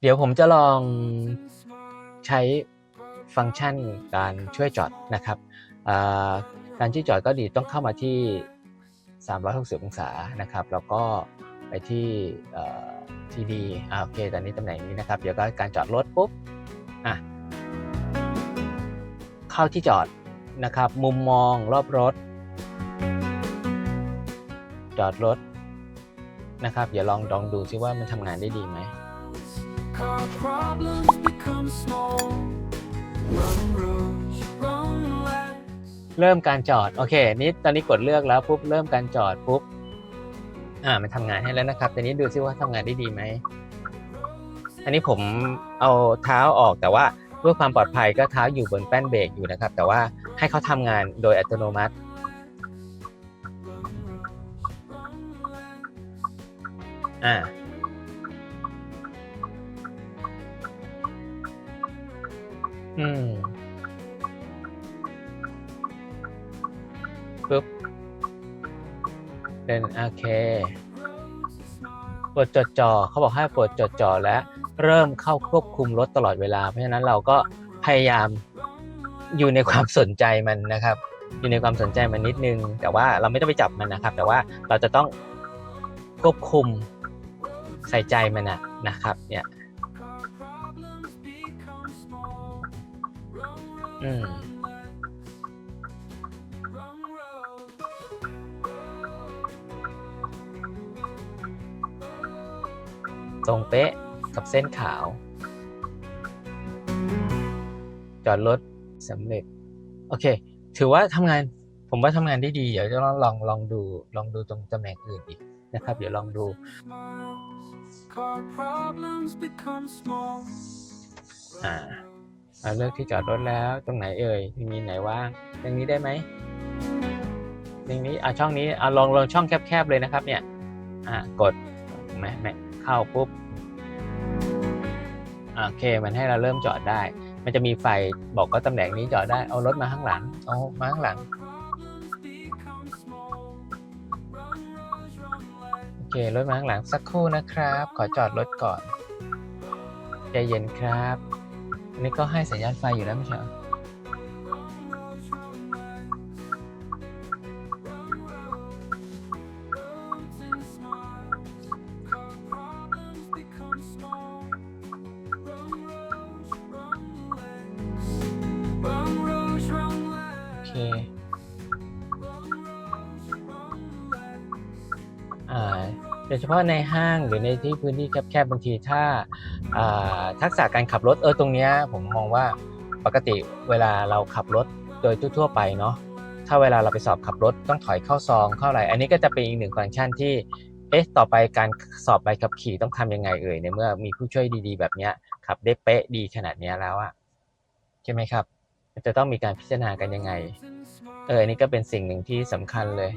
เดี๋ยวผมจะลองใช้ฟังก์ชันการช่วยจอดนะครับการช่วยจอดก็ดีต้องเข้ามาที่ 360 องศานะครับ แล้วก็ไปที่ทีดีอโอเค ตอนนี้ตำแหน่งนี้นะครับ เดี๋ยวก็การจอดรถปุ๊บอะเข้าที่จอดนะครับ มุมมองรอบรถ จอดรถนะครับ เดี๋ยวลองลองดูซิว่ามันทำงานได้ดีไหม Car problems become small. Run, Rouge, run, Lex. เริ่มการจอด โอเค นี่ตอนนี้กดเลือกแล้วปุ๊บ เริ่มการจอดปุ๊บ อ่า มันทำงานให้แล้วนะครับตอนนี้ดูซิว่าทำงานได้ดีไหม อันนี้ผมเอาเท้าออกแต่ว่าเพื่อความปลอดภัยก็เท้าอยู่บนแป้นเบรกอยู่นะครับ แต่ว่าให้เขาทำงานโดยอัตโนมัติอ่า อืมปุ๊บเป็นโอเคปวดจดจ่อเขาบอกให้ปวดจดจ่อและเริ่มเข้าควบคุมรถตลอดเวลา เพราะฉะนั้นเราก็พยายามอยู่ในความสนใจมันนะครับ อยู่ในความสนใจมันนิดนึง แต่ว่าเราไม่ต้องไปจับมันนะครับ แต่ว่าเราจะต้องควบคุมใส่ใจมันนะนะครับ เนี่ย อืมตรงเป๊ะกับเส้นขาว จอดรถสำเร็จ โอเค ถือว่าทำงาน ผมว่าทำงานได้ดี เดี๋ยวจะลองลองลองดู ลองดูตรงตำแหน่งอื่นอีกนะครับ เดี๋ยวลองดู Smiles. Car problems become small. อ่า เลือกที่จอดรถแล้วตรงไหนเอ่ยมีไหนว่างตรงนี้ได้ไหมตรงนี้อ่าช่องนี้อ่าลองลองช่องแคบๆเลยนะครับ เนี่ยอ่ากดแม่แม่เข้าปุ๊บโอเค มันให้เราเริ่มจอดได้ มันจะมีไฟบอกว่าตำแหน่งนี้จอดได้ เอารถมาข้างหลัง เอามาข้างหลัง โอเค รถมาข้างหลังสักครู่นะครับ ขอจอดรถก่อน ใจเย็นครับ อันนี้ก็ให้สัญญาณไฟอยู่แล้วไม่ใช่หรอโอเค โดยเฉพาะในห้างหรือในที่พื้นที่แคบๆบางทีถ้าทักษะการขับรถเออตรงเนี้ยผมมองว่าปกติเวลาเราขับรถโดยทั่วๆไปเนาะถ้าเวลาเราไปสอบขับรถต้องถอยเข้าซองเข้าอะไร อันนี้ก็จะเป็นอีกหนึ่งฟังก์ชันที่เอ๊ะต่อไปการสอบใบขับขี่ต้องทำยังไงเอ่ยในเมื่อมีผู้ช่วยดีๆ แบบเนี้ยขับได้เป๊ะดีขนาดเนี้ยแล้วอะใช่ไหมครับจะต้องมีการพิจารณากันยังไง เอออันนี้ก็เป็นสิ่งหนึ่งที่สำคัญเลย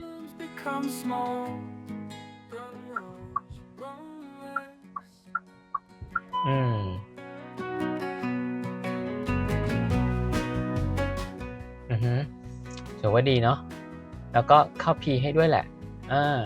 ถือว่าดีเนาะแล้วก็เข้าพีให้ด้วยแหละอ่า